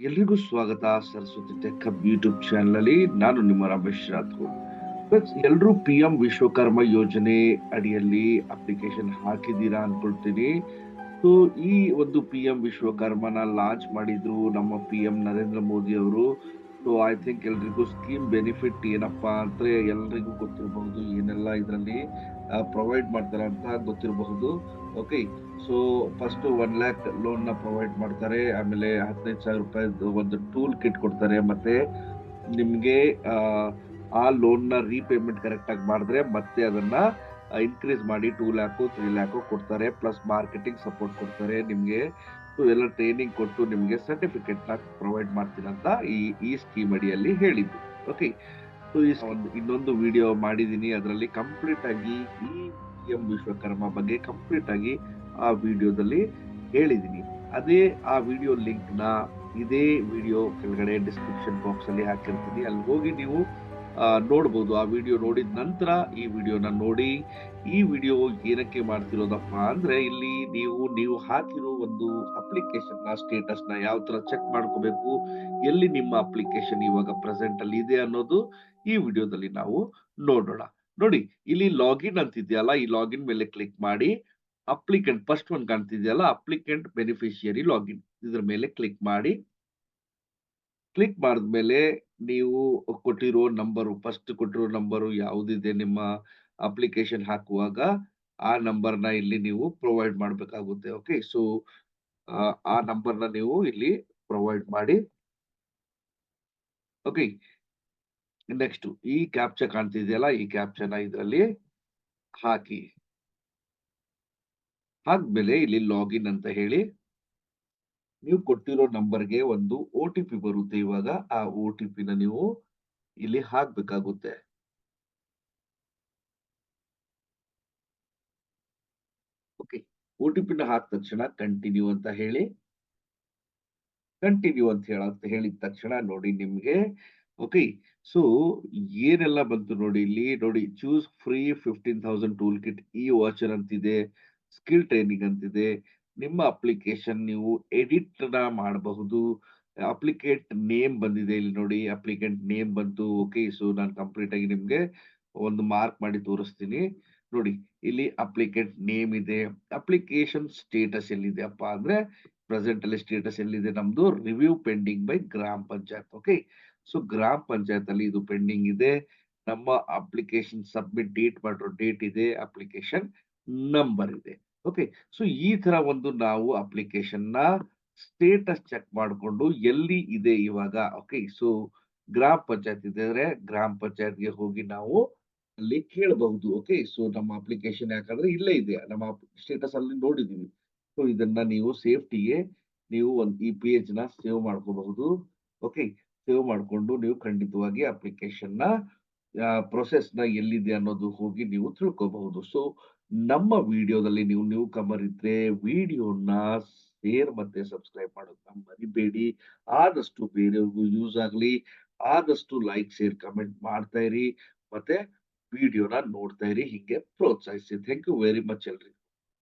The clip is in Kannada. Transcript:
ಎಲ್ರಿಗೂ ಸ್ವಾಗತ. Saraswati tech hub YouTube channel ಅಲ್ಲಿ ನಾನು ನಿಮ್ಮ ರಮೇಶ್ ರಾಥೋಡ್ ಎಲ್ಲರೂ ಪಿ ಎಂ ವಿಶ್ವಕರ್ಮ ಯೋಜನೆ ಅಡಿಯಲ್ಲಿ ಅಪ್ಲಿಕೇಶನ್ ಹಾಕಿದ್ದೀರಾ ಅನ್ಕೊಳ್ತೀನಿ. ಸೊ ಈ ಒಂದು ಪಿ ಎಂ ವಿಶ್ವಕರ್ಮನ ಲಾಂಚ್ ಮಾಡಿದ್ರು ನಮ್ಮ ಪಿ ಎಂ ನರೇಂದ್ರ ಮೋದಿ ಅವರು. ಸೊ ಐ ಥಿಂಕ್ ಎಲ್ರಿಗೂ ಸ್ಕೀಮ್ ಬೆನಿಫಿಟ್ ಏನಪ್ಪಾ ಅಂದ್ರೆ ಎಲ್ರಿಗೂ ಗೊತ್ತಿರಬಹುದು ಏನೆಲ್ಲ ಇದರಲ್ಲಿ ಪ್ರೊವೈಡ್ ಮಾಡ್ತಾರೆ ಅಂತ ಗೊತ್ತಿರಬಹುದು. ಓಕೆ ಸೊ ಫಸ್ಟ್ ಒನ್ ಲ್ಯಾಕ್ನ ಪ್ರೊವೈಡ್ ಮಾಡ್ತಾರೆ. ಆಮೇಲೆ ಹದಿನೈದು ಸಾವಿರ ರೂಪಾಯಿ ಒಂದು ಟೂಲ್ ಕಿಟ್ ಕೊಡ್ತಾರೆ. ಮತ್ತೆ ನಿಮ್ಗೆ, ಆ ಲೋನ್ನ ರೀಪೇಮೆಂಟ್ ಕರೆಕ್ಟ್ ಆಗಿ ಮಾಡಿದ್ರೆ ಮತ್ತೆ ಅದನ್ನ ಇನ್ಕ್ರೀಸ್ ಮಾಡಿ ಟೂ ಲ್ಯಾಕು ತ್ರೀ ಲ್ಯಾಕು ಕೊಡ್ತಾರೆ ಪ್ಲಸ್ ಮಾರ್ಕೆಟಿಂಗ್ ಸಪೋರ್ಟ್ ಕೊಡ್ತಾರೆ ನಿಮಗೆ ಎಲ್ಲ ಟ್ರೈನಿಂಗ್ ಕೊಟ್ಟು ನಿಮಗೆ ಸರ್ಟಿಫಿಕೇಟ್ನ ಪ್ರೊವೈಡ್ ಮಾಡ್ತೀನಿ ಅಂತ ಈ ಈ ಸ್ಕೀಮ್ ಅಡಿಯಲ್ಲಿ ಹೇಳಿದ್ದು. ಓಕೆ ಸೊ ಈ ಒಂದು ಇನ್ನೊಂದು ವಿಡಿಯೋ ಮಾಡಿದ್ದೀನಿ. ಅದರಲ್ಲಿ ಕಂಪ್ಲೀಟ್ ಆಗಿ ಈ ಎಂ ವಿಶ್ವಕರ್ಮ ಬಗ್ಗೆ ಕಂಪ್ಲೀಟ್ ಆಗಿ ಆ ವಿಡಿಯೋದಲ್ಲಿ ಹೇಳಿದ್ದೀನಿ. ಅದೇ ಆ ವಿಡಿಯೋ ಲಿಂಕ್ನ ಇದೇ ವಿಡಿಯೋ ಕೆಳಗಡೆ ಡಿಸ್ಕ್ರಿಪ್ಷನ್ ಬಾಕ್ಸ್ ಅಲ್ಲಿ ಹಾಕಿರ್ತೀನಿ. ಅಲ್ಲಿ ಹೋಗಿ ನೀವು ನೋಡ್ಬೋದು. ಆ ವಿಡಿಯೋ ನೋಡಿದ ನಂತರ ಈ ವಿಡಿಯೋನ ನೋಡಿ, ಈ ವಿಡಿಯೋ ಏನಕ್ಕೆ ಮಾಡ್ತಿರೋದಪ್ಪ ಅಂದ್ರೆ ಇಲ್ಲಿ ನೀವು ನೀವು ಹಾಕಿರೋ ಒಂದು ಅಪ್ಲಿಕೇಶನ್ನ ಸ್ಟೇಟಸ್ನ ಯಾವ ತರ ಚೆಕ್ ಮಾಡ್ಕೋಬೇಕು, ಎಲ್ಲಿ ನಿಮ್ಮ ಅಪ್ಲಿಕೇಶನ್ ಇವಾಗ ಪ್ರೆಸೆಂಟ್ ಅಲ್ಲಿ ಇದೆ ಅನ್ನೋದು ಈ ವಿಡಿಯೋದಲ್ಲಿ ನಾವು ನೋಡೋಣ. ನೋಡಿ, ಇಲ್ಲಿ ಲಾಗಿನ್ ಅಂತಿದೆಯಲ್ಲ, ಈ ಲಾಗಿನ್ ಮೇಲೆ ಕ್ಲಿಕ್ ಮಾಡಿ ಅಪ್ಲಿಕೆಂಟ್ ಫಸ್ಟ್ ಒನ್ ಕಾಣ್ತಿದೆಯಲ್ಲ ಅಪ್ಲಿಕೆಂಟ್ ಬೆನಿಫಿಷಿಯರಿ ಲಾಗಿನ್ ಇದ್ರ ಮೇಲೆ ಕ್ಲಿಕ್ ಮಾಡಿ ಕ್ಲಿಕ್ ಮಾಡಿದ್ಮೇಲೆ ನೀವು ಕೊಟ್ಟಿರೋ ನಂಬರು ಫಸ್ಟ್ ಕೊಟ್ಟಿರೋ ನಂಬರು ಯಾವುದಿದೆ ನಿಮ್ಮ ಅಪ್ಲಿಕೇಶನ್ ಹಾಕುವಾಗ ಆ ನಂಬರ್ನ ಇಲ್ಲಿ ನೀವು ಪ್ರೊವೈಡ್ ಮಾಡಬೇಕಾಗುತ್ತೆ. ಓಕೆ ಸೊ ಆ ನಂಬರ್ನ ನೀವು ಇಲ್ಲಿ ಪ್ರೊವೈಡ್ ಮಾಡಿ. ಓಕೆ ನೆಕ್ಸ್ಟ್ ಈ ಕ್ಯಾಪ್ಚಾ ಕಾಣ್ತಿದೆಯಲ್ಲ, ಈ ಕ್ಯಾಪ್ಚನ ಇದರಲ್ಲಿ ಹಾಕಿ. ಹಾಕ್ಮೇಲೆ ಇಲ್ಲಿ ಲಾಗಿನ್ ಅಂತ ಹೇಳಿ ನೀವು ಕೊಟ್ಟಿರೋ ನಂಬರ್ಗೆ ಒಂದು ಒ ಟಿ ಪಿ ಬರುತ್ತೆ ಇವಾಗ. ಆ ಒ ಟಿ ಪಿನ ನೀವು ಇಲ್ಲಿ ಹಾಕ್ಬೇಕಾಗುತ್ತೆ. ಓಕೆ. ಒ ಟಿ ಪಿನ ಹಾಕಿದ ತಕ್ಷಣ ಕಂಟಿನ್ಯೂ ಅಂತ ಹೇಳಿ. ಕಂಟಿನ್ಯೂ ಅಂತ ಹೇಳ, ಹೇಳಿದ ತಕ್ಷಣ ನೋಡಿ ನಿಮ್ಗೆ. ಓಕೆ. ಸೊ ಏನೆಲ್ಲ ಬಂತು ನೋಡಿ ಇಲ್ಲಿ. ನೋಡಿ choose free fifteen thousand tool kit ಈ ವಾಚರ್ ಅಂತಿದೆ ಸ್ಕಿಲ್ ಟ್ರೈನಿಂಗ್ ಅಂತಿದೆ ನಿಮ್ಮ ಅಪ್ಲಿಕೇಶನ್ ನೀವು ಎಡಿಟ್ ಮಾಡಬಹುದು. ಅಪ್ಲಿಕೇಟ್ ನೇಮ್ ಬಂದಿದೆ ಇಲ್ಲಿ ನೋಡಿ. ಅಪ್ಲಿಕೆಂಟ್ ನೇಮ್ ಬಂತು. ಓಕೆ ಸೊ ನಾನು ಕಂಪ್ಲೀಟ್ ಆಗಿ ನಿಮ್ಗೆ ಒಂದು ಮಾರ್ಕ್ ಮಾಡಿ ತೋರಿಸ್ತೀನಿ. ನೋಡಿ, ಇಲ್ಲಿ ಅಪ್ಲಿಕೆಂಟ್ ನೇಮ್ ಇದೆ. ಅಪ್ಲಿಕೇಶನ್ ಸ್ಟೇಟಸ್ ಎಲ್ಲಿದೆ? ಅಪ್ಪ, ಅಂದ್ರೆ ಪ್ರೆಸೆಂಟ್ ಅಲ್ಲಿ ಸ್ಟೇಟಸ್ ಎಲ್ಲಿದೆ? ನಮ್ದು ರಿವ್ಯೂ ಪೆಂಡಿಂಗ್ ಬೈ ಗ್ರಾಮ ಪಂಚಾಯತ್. ಓಕೆ ಸೊ ಗ್ರಾಮ ಪಂಚಾಯತ್ ಅಲ್ಲಿ ಇದು ಪೆಂಡಿಂಗ್ ಇದೆ. ನಮ್ಮ ಅಪ್ಲಿಕೇಶನ್ ಸಬ್ಮಿಟ್ ಡೇಟ್ ಮಾಡಿರೋ ಡೇಟ್ ಇದೆ. ಅಪ್ಲಿಕೇಶನ್ ನಂಬರ್ ಇದೆ. ಓಕೆ ಸೊ ಈ ತರ ಒಂದು ನಾವು ಅಪ್ಲಿಕೇಶನ್ನ ಸ್ಟೇಟಸ್ ಚೆಕ್ ಮಾಡಿಕೊಂಡು ಎಲ್ಲಿ ಇದೆ ಇವಾಗ? ಓಕೆ ಸೊ ಗ್ರಾಮ ಪಂಚಾಯತ್ ಇದ್ರೆ ಗ್ರಾಮ ಪಂಚಾಯತ್ಗೆ ಹೋಗಿ ನಾವು ಅಲ್ಲಿ ಕೇಳಬಹುದು. ಓಕೆ ಸೊ ನಮ್ಮ ಅಪ್ಲಿಕೇಶನ್ ಯಾಕಂದ್ರೆ ಇಲ್ಲೇ ಇದೆ. ನಮ್ಮ ಸ್ಟೇಟಸ್ ಅಲ್ಲಿ ನೋಡಿದೀವಿ. ಸೊ ಇದನ್ನ ನೀವು ಸೇಫ್ಟಿಗೆ ನೀವು ಒಂದು ಈ ಪೇಜ್ನ ಸೇವ್ ಮಾಡ್ಕೋಬಹುದು. ಓಕೆ ಸೇವ್ ಮಾಡಿಕೊಂಡು ನೀವು ಖಂಡಿತವಾಗಿ ಅಪ್ಲಿಕೇಶನ್ನ ಪ್ರೊಸೆಸ್ನ ಎಲ್ಲಿದೆ ಅನ್ನೋದು ಹೋಗಿ ನೀವು ತಿಳ್ಕೋಬಹುದು. ಸೊ ನಮ್ಮ ವಿಡಿಯೋದಲ್ಲಿ ನೀವು ನ್ಯೂ ಕಮರ್ ಇದ್ರೆ ವಿಡಿಯೋನ ಶೇರ್ ಮತ್ತೆ ಸಬ್ಸ್ಕ್ರೈಬ್ ಮಾಡೋದನ್ನ ಮರಿಬೇಡಿ. ಆದಷ್ಟು ಬೇರೆಯವ್ರಿಗೂ ಯೂಸ್ ಆಗಲಿ, ಆದಷ್ಟು ಲೈಕ್ ಶೇರ್ ಕಮೆಂಟ್ ಮಾಡ್ತಾ ಇರಿ. ಮತ್ತೆ ವಿಡಿಯೋನ ನೋಡ್ತಾ ಇರಿ, ಹಿಂಗೆ ಪ್ರೋತ್ಸಾಹಿಸಿ. ಥ್ಯಾಂಕ್ ಯು ವೆರಿ ಮಚ್ ಎಲ್ರಿ